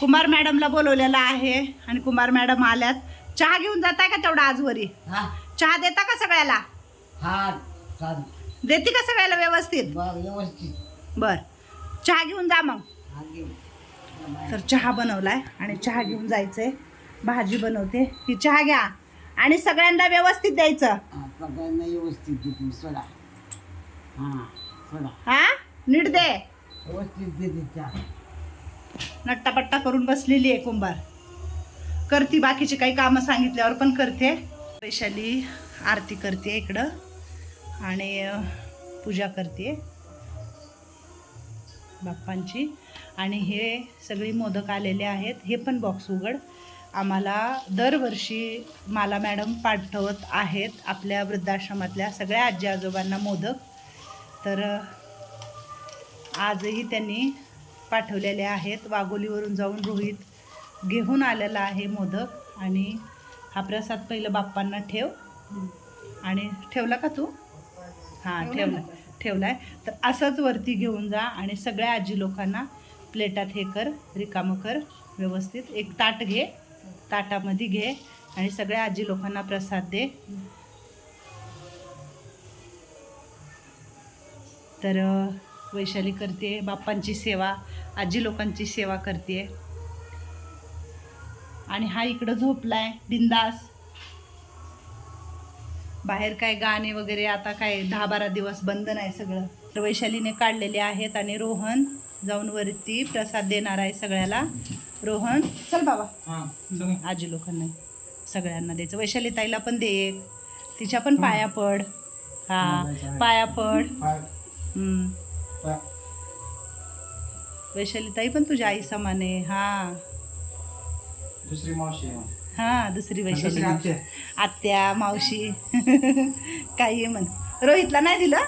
कुमार मॅडमला बोलवलेलं आहे आणि कुमार मॅडम आल्यात. चहा घेऊन जाताय का तेवढा आजवरी हा. चहा देता का सगळ्याला? हा देते का सगळ्याला व्यवस्थित? बर. चहा घेऊन जा मग. हा तर चहा बनवलाय आणि चहा घेऊन जायचंय. भाजी बनवते. ही चहा घ्या. आणि सगळ्यांना व्यवस्थित द्यायचं. हा, सगळ्यांना व्यवस्थित देते सोडा. हा सोडा. हा? नीट दे. व्यवस्थित देते चहा. नट्टापट्टा करून बसलेली आहे कुंभार. करते बाकीचे काही कामं सांगितल्यावर पण करते. वैशाली आरती करते इकडं आणि पूजा करते. बाप्पांची. आणि हे सगळी मोदक आलेले आहेत. हे पण बॉक्स उघड. आम्हाला दरवर्षी माला मॅडम पाठवत आहेत आपल्या वृद्धाश्रमातल्या सगळ्या आजी आजोबांना मोदक. तर आजही त्यांनी पाठवलेले आहेत. वाघोलीवरून जाऊन रोहित घेऊन आलेला आहे मोदक. आणि हा प्रसाद पहिलं बाप्पांना ठेव. आणि ठेवला का तू? हां ठेवला ठेवलाय. तर असंच वरती घेऊन जा आणि सगळ्या आजी लोकांना प्लेटात हे कर रिकामं कर व्यवस्थित एक ताट घे. ताटामध्ये घे आणि सगळ्या आजी लोकांना प्रसाद दे. तर वैशाली करते बाप्पांची सेवा आजी लोकांची सेवा करते. आणि हा इकडं झोपलाय बिंदास. बाहेर काय गाणे वगैरे आता काय दहा बारा दिवस बंद नाही सगळं. तर वैशालीने काढलेले आहेत आणि रोहन जाऊन वरती प्रसाद देणार आहे सगळ्याला. रोहन चल बाबा. आजी लोकांना सगळ्यांना द्यायचं. वैशाली ताईला पण दे एक. तिच्या पण पाया पड. हा पाया पड. हम्म. वैशाली ताई पण तुझ्या आई समान आहे. हा. दुसरी मावशी. हा दुसरी वैशाली. आत्या. आत्या मावशी. काही म्हण. रोहितला नाही दिलं?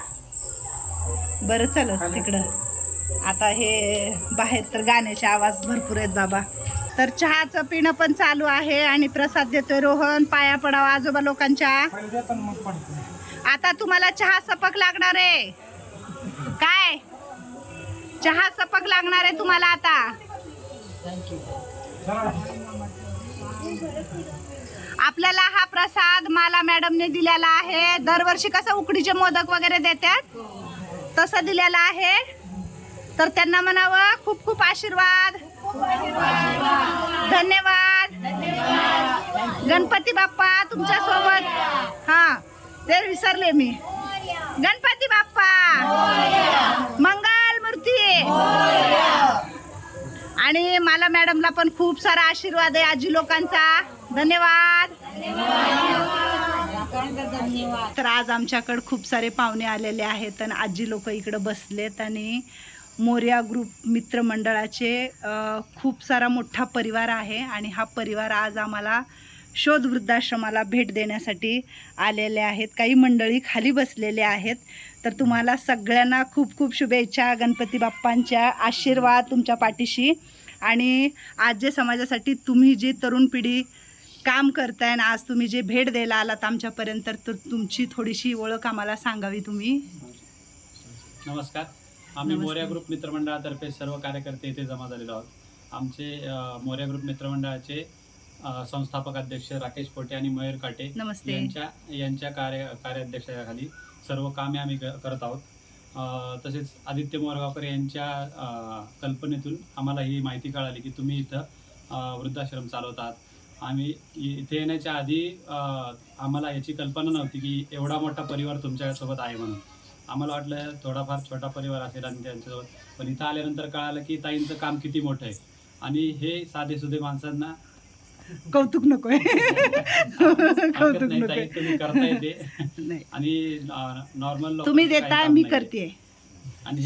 बरं चल तिकडं. आता हे बाहेर तर गाण्याचे आवाज भरपूर आहेत बाबा. तर चहाचं पिणं पण चालू आहे आणि प्रसाद देतोय रोहन. पाया पडावा आजोबा लोकांच्या. पहिले देतो ना मग पडतो. आता तुम्हाला चहा सपक लागणार आहे. काय? चहा सपक लागणार आहे तुम्हाला आता. आपल्याला हा प्रसाद माला मॅडमने दिलेला आहे. दरवर्षी कसं उकडीचे मोदक वगैरे देतात तसं दिलेलं आहे. तर त्यांना म्हणावं खूप खूप आशीर्वाद. धन्यवाद. गणपती बाप्पा तुमच्यासोबत हा ते विसरले मी. गणपती बाप्पा. मंगल मूर्ती. आणि मला मॅडमला पण खूप सारा आशीर्वाद आहे आजी लोकांचा. धन्यवाद. तर आज आमच्याकडे खूप सारे पाहुणे आलेले आहेत आणि आजी लोक इकडं बसलेत आणि मोर्या ग्रुप मित्रमंडळाचे खूप सारा मोठा परिवार आहे आणि हा परिवार आज आम्हाला शोध वृद्धाश्रमाला भेट देण्यासाठी आलेले आहेत. काही मंडळी खाली बसलेले आहेत. तर तुम्हाला सगळ्यांना खूप खूप शुभेच्छा गणपती बाप्पांच्या आशीर्वाद तुमच्या पाठीशी. आणि आज जे समाजासाठी तुम्ही जी तरुण पिढी काम करताय आणि आज तुम्ही जे भेट द्यायला आलात आमच्यापर्यंत तर तुमची थोडीशी ओळख आम्हाला सांगावी तुम्ही. नमस्कार. आम्ही. मोर्या ग्रुप मित्रमंडळातर्फे सर्व कार्यकर्ते इथे जमा झालेलो आहोत. आमचे मोर्या ग्रुप मित्रमंडळाचे संस्थापक अध्यक्ष राकेश पोटे आणि मयूर काटे नमस्ते. यांच्या यांच्या कार्य कार्याध्यक्षाखाली सर्व कामे आम्ही करत आहोत. तसेच आदित्य मोरगावकर यांच्या कल्पनेतून आम्हाला ही माहिती कळाली की तुम्ही इथं वृद्धाश्रम चालवतात आम्ही इथे येण्याच्या आधी आम्हाला याची कल्पना नव्हती की एवढा मोठा परिवार तुमच्यासोबत आहे म्हणून. आम्हाला वाटलं थोडाफार छोटा परिवार असेल आणि त्यांच्यासोबत. पण इथं आल्यानंतर कळालं की ताईंचं काम किती मोठं आहे. आणि हे साधे सुधे माणसांना कौतुक नकोय. हरकत कौतुक नाही. आणि नॉर्मल तुम्ही देताय मी करते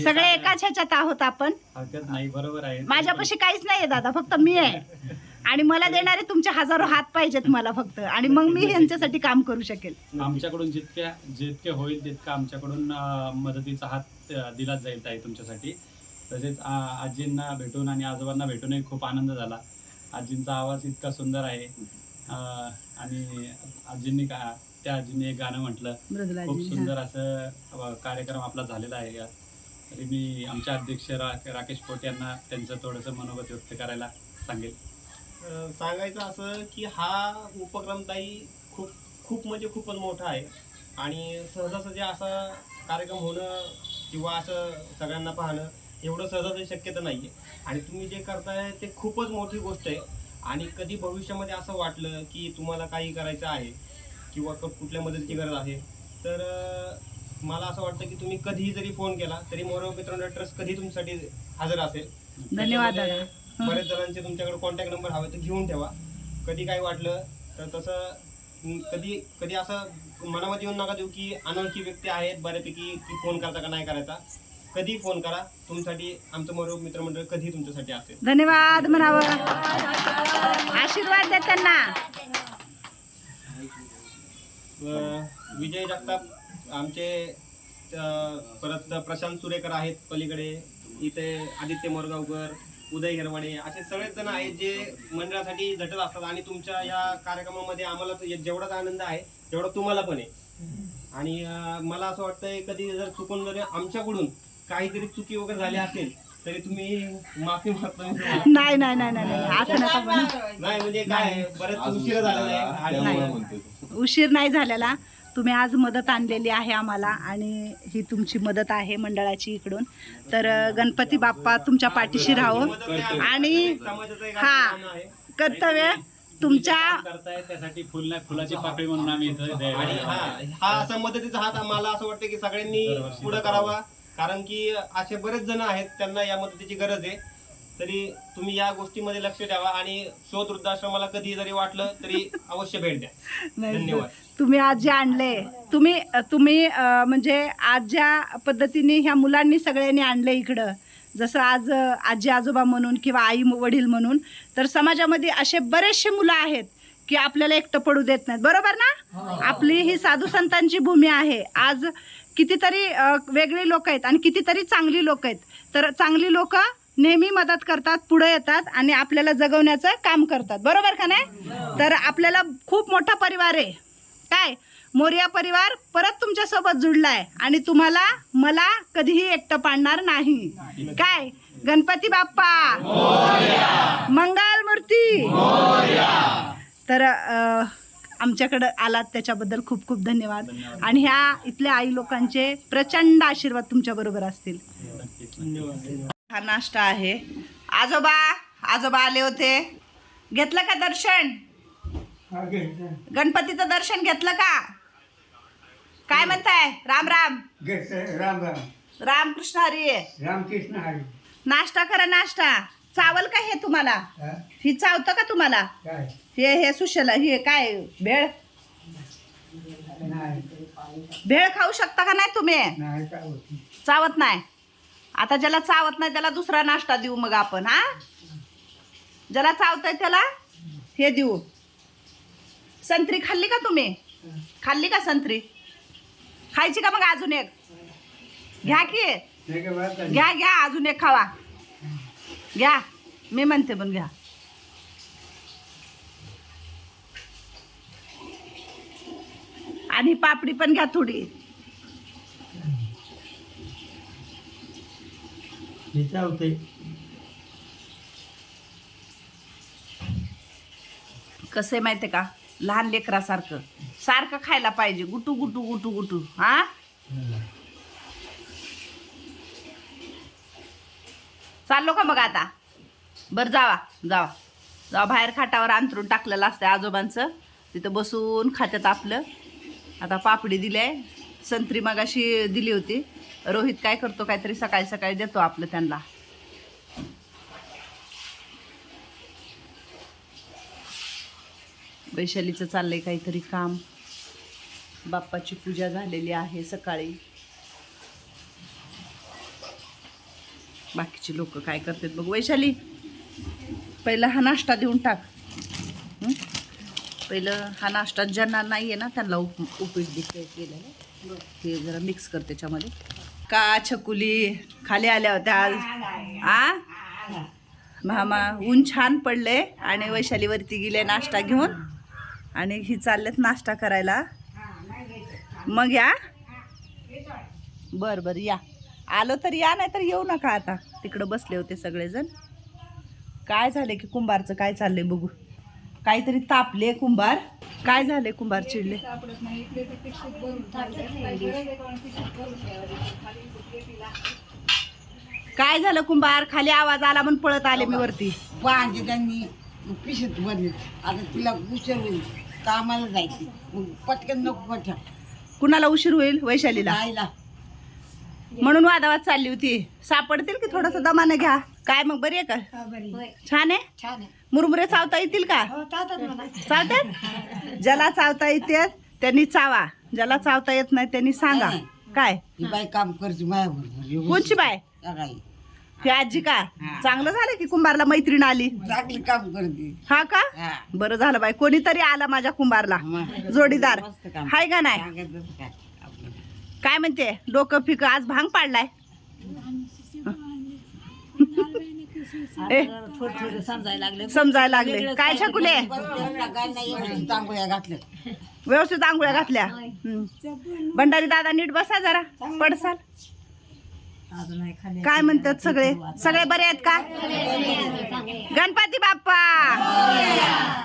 सगळे एकाच ह्याच्यात आहोत आपण. नाही बरोबर आहे. माझ्यापाशी काहीच नाहीये दादा फक्त मी आहे. आणि मला देणारे तुमचे हजारो हात पाहिजेत मला फक्त. आणि मग मी यांच्यासाठी काम करू शकेल. आमच्याकडून जितक्या जितके होईल तितकं आमच्याकडून मदतीचा हात दिलाच जाईल ताई तुमच्यासाठी. तसेच आजींना भेटून आणि आजोबांना भेटूनही खूप आनंद झाला. आजींचा आवाज इतका सुंदर आहे. आणि आजींनी का त्या आजींनी एक गाणं म्हटलं. खूप सुंदर असं कार्यक्रम आपला झालेला आहे. यात तरी मी आमचे अध्यक्ष रा राकेश पोट यांना त्यांचं थोडंसं मनोगत व्यक्त करायला सांगेल. सांगायचं असं की हा उपक्रम ताई खूप खूप म्हणजे खूपच मोठा आहे. आणि सहजासहजी असा कार्यक्रम होणं किंवा असं सगळ्यांना पाहणं एवढं सहजासहजी शक्यता नाही आहे आणि तुम्ही जे करताय ते खूपच मोठी गोष्ट आहे. आणि कधी भविष्यामध्ये असं वाटलं की तुम्हाला काही करायचं आहे किंवा क- कुठल्या मदतीची गरज आहे तर अं, मला असं वाटतं की तुम्ही कधीही जरी फोन केला तरी मोरव मित्रांनो ट्रस्ट कधी तुमच्यासाठी हजर असेल. धन्यवाद त्याच्यामध्ये. बरेच जणांचे तुमच्याकडे कॉन्टॅक्ट नंबर हवे तर घेऊन ठेवा. कधी काही वाटलं तर तसं कधी कधी असं मनामध्ये येऊन नका देऊ की अनोळखी व्यक्ती आहेत बऱ्यापैकी की फोन करता का नाही करायचा. कधी फोन करा? तुमच्यासाठी आमचं मरो मित्रमंडळ कधी तुमच्यासाठी असेल? धन्यवाद म्हणावं. आशीर्वाद द्या त्यांना. विजय जगताप आमचे अं, परत प्रशांत सुरेकर आहेत पलीकडे. इथे आदित्य मोरगावकर उदय हिरवाडे असे सगळेच जण आहेत जे मंडळासाठी झटत असतात आणि तुमच्या या कार्यक्रमामध्ये आम्हाला तर जेवढाच आनंद आहे तेवढा तुम्हाला पण आहे. आणि अं, मला असं वाटतंय कधी जर चुकून जर आमच्याकडून काहीतरी चुकी वगैरे झाली असेल तरी तुम्ही माफी मागतो. नाही नाही नाही नाही नाही. असं नका म्हणू नाही म्हणजे काय बरेच उशीर झालेला आहे. आणि उशीर नाही झालेला. तुम्ही आज मदत आणलेली आहे आम्हाला आणि ही तुमची मदत आहे मंडळाची इकडून. तर अं, गणपती बाप्पा तुमच्या पाठीशी राहावं आणि समाजाचं एक हा. आहे. कर्तव्य तुमच्या करताय त्यासाठी फुल नाही फुलाची पाकळी म्हणून आम्ही इथं द्यायला आणि हा हा असा मदतीचा हात मला असं वाटतं की सगळ्यांनी पुढे करावा. कारण की असे बरेच जण आहेत त्यांना या मदतीची गरज आहे. तरी तुम्ही या गोष्टीमध्ये लक्ष द्यावा आणि शोध वृद्धाश्रमाला कधी जरी वाटलं तरी अवश्य भेट द्या. धन्यवाद. तुम्ही आज जे आणले तुम्ही तुम्ही म्हणजे आज ज्या पद्धतीने ह्या मुलांनी सगळ्यांनी आणले इकडं जसं आज आजी आजोबा म्हणून किंवा आई वडील म्हणून तर समाजामध्ये असे बरेचसे मुलं आहेत की आपल्याला एकटं पडू देत नाहीत. बरोबर ना? आपली ही साधू संतांची भूमी आहे. आज कितीतरी वेगळी लोक आहेत आणि कितीतरी चांगली लोक आहेत. तर चांगली लोक नेहमी मदत करतात पुढे येतात आणि आपल्याला जगवण्याचं काम करतात. बरोबर का नाही? तर आपल्याला खूप मोठा परिवार आहे. काय? मोरिया परिवार परत तुमच्यासोबत जुडला आहे आणि तुम्हाला मला कधीही एकटं पाडणार नाही. काय? गणपती बाप्पा! मंगल मूर्ती तर आमच्याकडं आलात त्याच्याबद्दल खूप खूप धन्यवाद. आणि ह्या इथल्या आई लोकांचे प्रचंड आशीर्वाद तुमच्या बरोबर असतील. हा नाश्ता आहे. आजोबा आजोबा आले होते. घेतलं का दर्शन? गणपतीचं दर्शन घेतलं का? काय म्हणताय? राम राम. राम राम. रामकृष्ण हरी. रामकृष्ण हरी. नाश्ता करा नाश्ता. चावल का हे तुम्हाला? हा? चावतं का तुम्हाला? काय? हे हे सुशला हे काय? भेळ? भेळ खाऊ शकता का नाही तुम्ही? चावत नाही. आता ज्याला चावत नाही त्याला दुसरा नाश्ता देऊ मग आपण हा? ज्याला चावतंय त्याला हे देऊ. संत्री खाल्ली का तुम्ही? खाल्ली का संत्री? खायची का मग अजून एक? घ्या का? घ्या घ्या अजून एक खावा. घ्या. मी म्हणते पण घ्या. आणि पापडी पण घ्या थोडी. कसं आहे माहिती का? लहान लेकरासारखं. सारखं खायला पाहिजे. गुटू गुटू गुटू गुटू. हा? चाललो का मग आता? बरं जावा जावा. जावा बाहेर खाटावर अंतरून टाकलेलं असतं आजोबांचं. तिथं बसून खात्यात आपलं. आता पापडी दिली आहे संत्री मगाशी दिली होती. रोहित काय करतो काहीतरी सकाळी सकाळी देतो आपलं त्यांना. वैशालीचं चाललंय काहीतरी काम. बाप्पाची पूजा झालेली आहे सकाळी. बाकीचे लोक काय करतात बघ. वैशाली पहिला हा नाश्ता देऊन टाक. पहिलं हा नाश्ता ज्यांना नाही आहे ना त्यांना उप उपीट दिले केलेलं. ते जरा मिक्स कर त्याच्यामध्ये. का छकुली? खाली आल्या होत्या आज. आ? मामा ऊन छान पडले आणि वैशालीवरती गेले नाश्ता घेऊन. आणि ही चाललेत नाश्ता करायला. मग या? बर बर या. आलो तर या नाही तर येऊ नका आता. तिकडं बसले होते सगळेजण. काय झाले की कुंभारचं काय चाललंय बघू. काहीतरी तापले कुंभार. काय झाले कुंभार चिडले? काय झालं कुंभार? खाली आवाज आला म्हणून पळत आले मी वरती. पाहायचे त्यांनी पिशत भरले. आता तिला उशीर होईल. कामाला जायची. मग पटकन नको कुणाला उशीर होईल? वैशालीला. जायला म्हणून वादावाद चालली होती. सापडतील की थोडस दमाने घ्या. काय मग बरी आहे का? छान आहे? छान आहे. मुरमुरे चावता येतील का? चावतात ज्याला चावता येते त्यांनी चावा. ज्याला चावता येत नाही त्यांनी सांगा. काय? ही बाई काम करते कोणची बाय? ही आजी का? चांगलं झालं की कुंभारला मैत्रीण आली? चांगली काम करते. हा का? हा. बरं झालं बाय कोणीतरी आला माझ्या कुंभारला. जोडीदार. हाय का नाही? काय म्हणते? डोकं फिक आज भांग पाडलाय. ए, समजायला लागले. काय छकुले? घातलं व्यवस्थित आंघोळ्या घातल्या. भंडारी दादा नीट बसा जरा. पडसाल. काय म्हणतात सगळे? सगळे बरे आहेत का? गणपती बाप्पा.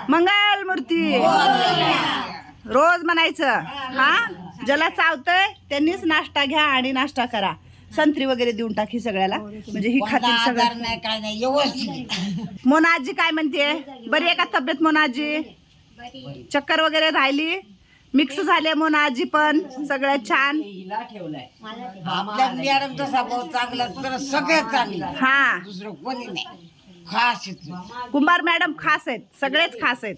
मंगल मूर्ती. रोज म्हणायचं. हा? ज्याला चावतंय त्यांनीच नाश्ता घ्या आणि नाश्ता करा. संत्री वगैरे देऊन टाकी सगळ्याला. म्हणजे ही खातील सगळं. नाही काय नाही व्यवस्थित. मोना आजी काय म्हणते? बरी आहे का तब्येत मोना आजी? चक्कर वगैरे राहिली? मिक्स झाले मोना आजी पण सगळं छान. आपल्या मॅडम तसा भाऊ चांगला तर सगळ्यात चांगला. हा. दुसरं कोणी नाही. खास येतो कुंभार मॅडम खास आहेत सगळेच खास आहेत.